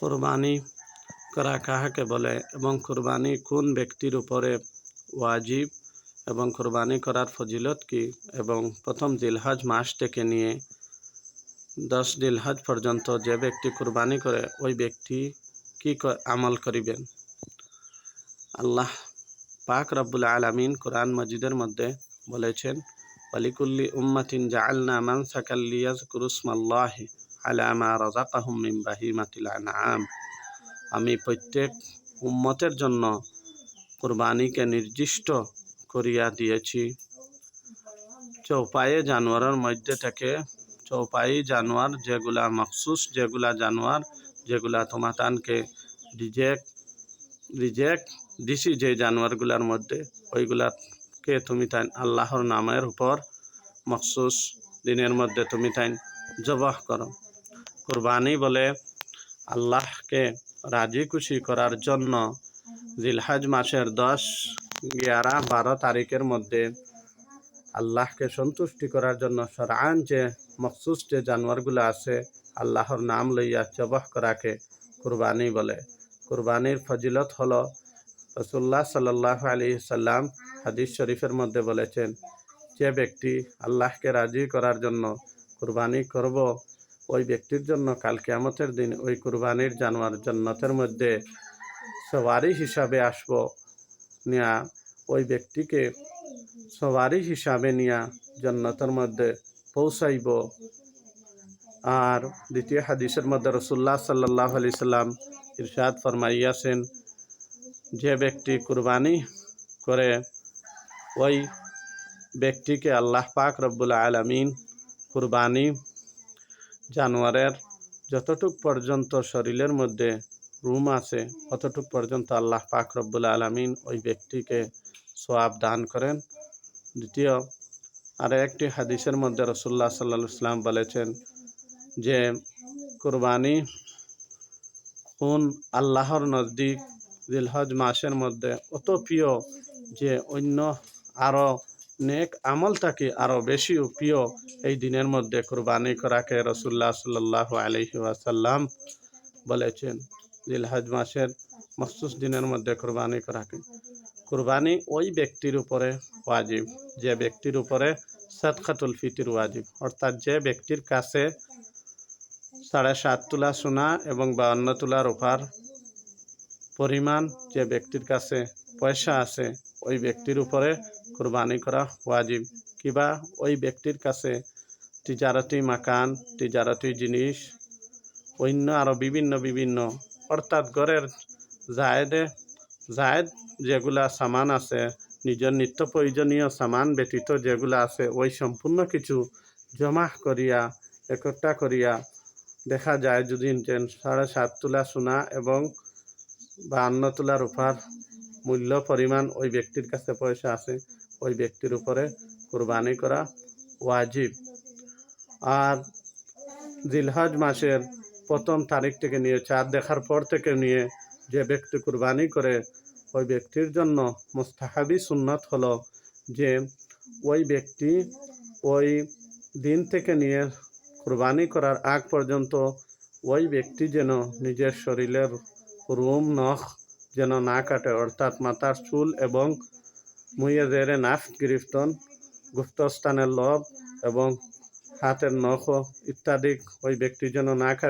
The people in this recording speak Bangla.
কোরবানি করা কাহাকে বলে? এবং কোরবানি কোন ব্যক্তির উপরে ওয়াজিব? এবং কোরবানি করার ফজিলত কি? এবং প্রথম দিলহাজ মাস থেকে নিয়ে দশ জিলহজ পর্যন্ত যে ব্যক্তি কোরবানি করে, ওই ব্যক্তি কি আমল করিবেন? আল্লাহ পাক রব্বুল আলামিন কোরআন মজিদের মধ্যে বলেছেন, ওয়ালিকুল্লি উম্মাতিন জাআলনা মানসাকাল লিয়াজকুরুসমাল্লাহি আলা মা রাযাকাহুম মিন বাহিমাতিল আনআম। আমি প্রত্যেক উম্মতের জন্য কুরবানিকে নির্দিষ্ট করিয়া দিয়েছি। চৌপায়ে জানোয়ারের মধ্যে থেকে চৌপাই জানোয়ার যেগুলা মখসুস, যেগুলা জানোয়ার, যেগুলা তোমাতানকে রিজেক্ট রিজেক্ট দিছি যে জানোয়ারগুলার মধ্যে, ওইগুলাকে তুমি তাই আল্লাহর নামের উপর মখসুস দিনের মধ্যে তুমি তাই জবাহ করো। কুরবানি বলে আল্লাহকে রাজি খুশি করার জন্য জিলহাজ মাসের দশ, এগারো, বারো তারিখের মধ্যে আল্লাহকে সন্তুষ্টি করার জন্য সরান যে মখসুস যে জানোয়ারগুলো আছে আল্লাহর নাম লইয়া জবাহ করাকে কুরবানি বলে। কুরবানির ফজিলত হলো রসুল্লাহ সাল্লাহ আলী সাল্লাম হাদিস শরীফের মধ্যে বলেছেন, যে ব্যক্তি আল্লাহকে রাজি করার জন্য কুরবানি করব ওই ব্যক্তির জন্য কাল কেয়ামতের দিন ওই কুরবানির জানোয়ার জন্নতের মধ্যে সওয়ারি হিসাবে আসব নিয়া ওই ব্যক্তিকে সওয়ারি হিসাবে নিয়া জন্নতের মধ্যে পৌঁছাইব। আর দ্বিতীয় হাদিসের মধ্যে রসুল্লাহ সাল্লাহ আলি সাল্লাম ইরশাদ ফরমাইয়াছেন, যে ব্যক্তি কুরবানি করে ওই ব্যক্তিকে আল্লাহ পাক রব্বুল আলমিন কুরবানি জানোয়ারের যতটুক পর্যন্ত শরীরের মধ্যে রুম আছে, অতটুক পর্যন্ত আল্লাহ পাক রব্বুল আলমিন ওই ব্যক্তিকে সোয়াব দান করেন। দ্বিতীয় আর একটি হাদিসের মধ্যে রসুল্লাহ সাল্লা ইসলাম বলেছেন যে, কুরবানি কোন আল্লাহর নজদিক দিলহজ মাসের মধ্যে অত প্রিয় যে অন্য আরও নেক আমল থাকি আরও বেশি প্রিয় এই দিনের মধ্যে কুরবানি করাকে রসুল্লাহ সাল্লাহ আলহি ওয়াসাল্লাম বলেছেন দিলহজ মাসের মখসুস দিনের মধ্যে কুরবানি করাকে। কুরবানি ওই ব্যক্তির উপরে ওয়াজিব, যে ব্যক্তির উপরে সদকাতুল ফিতির ওয়াজিব, অর্থাৎ যে ব্যক্তির কাছে সাড়ে সাত তুলা সোনা এবং বাউন্ন তুলা রূপার পরিমাণ যে ব্যক্তির কাছে পয়সা আছে, ওই ব্যক্তির উপরে কুরবানি করা ওয়াজিব। কিবা ওই ব্যক্তির কাছে তিজারতি মাকান, তিজারতি জিনিস, অন্য আরও বিভিন্ন বিভিন্ন, অর্থাৎ ঘরের জায়দে, জায়দ যেগুলা সামান আছে নিজের নিত্য প্রয়োজনীয় সামান ব্যতীত যেগুলো আছে, ওই সম্পূর্ণ কিছু জমা করিয়া একটা করিয়া দেখা যায় যদি সাড়ে সাত তোলা সোনা এবং বাহান্ন তোলা রূপার মূল্য পরিমাণ ওই ব্যক্তির কাছে পয়সা আছে ওই ব্যক্তির উপরে কোরবানি করা ওয়াজিব। আর জিলহজ মাসের প্রথম তারিখ থেকে নিয়ে চাঁদ দেখার পর থেকে নিয়ে যে ব্যক্তি কুরবানি করে, ওই ব্যক্তির জন্য মুস্তাহাবি সুন্নত হলো যে ওই ব্যক্তি ওই দিন থেকে নিয়ে কুরবানি করার আগ পর্যন্ত ওই ব্যক্তি যেন নিজের শরীরের রুম নখ যেন না কাটে, অর্থাৎ মাথার চুল এবং মুয়ে জেরে নাফ গিরিফতন গুপ্তস্থানের লব এবং হাতের নখ ইত্যাদি ওই ব্যক্তির জন্য না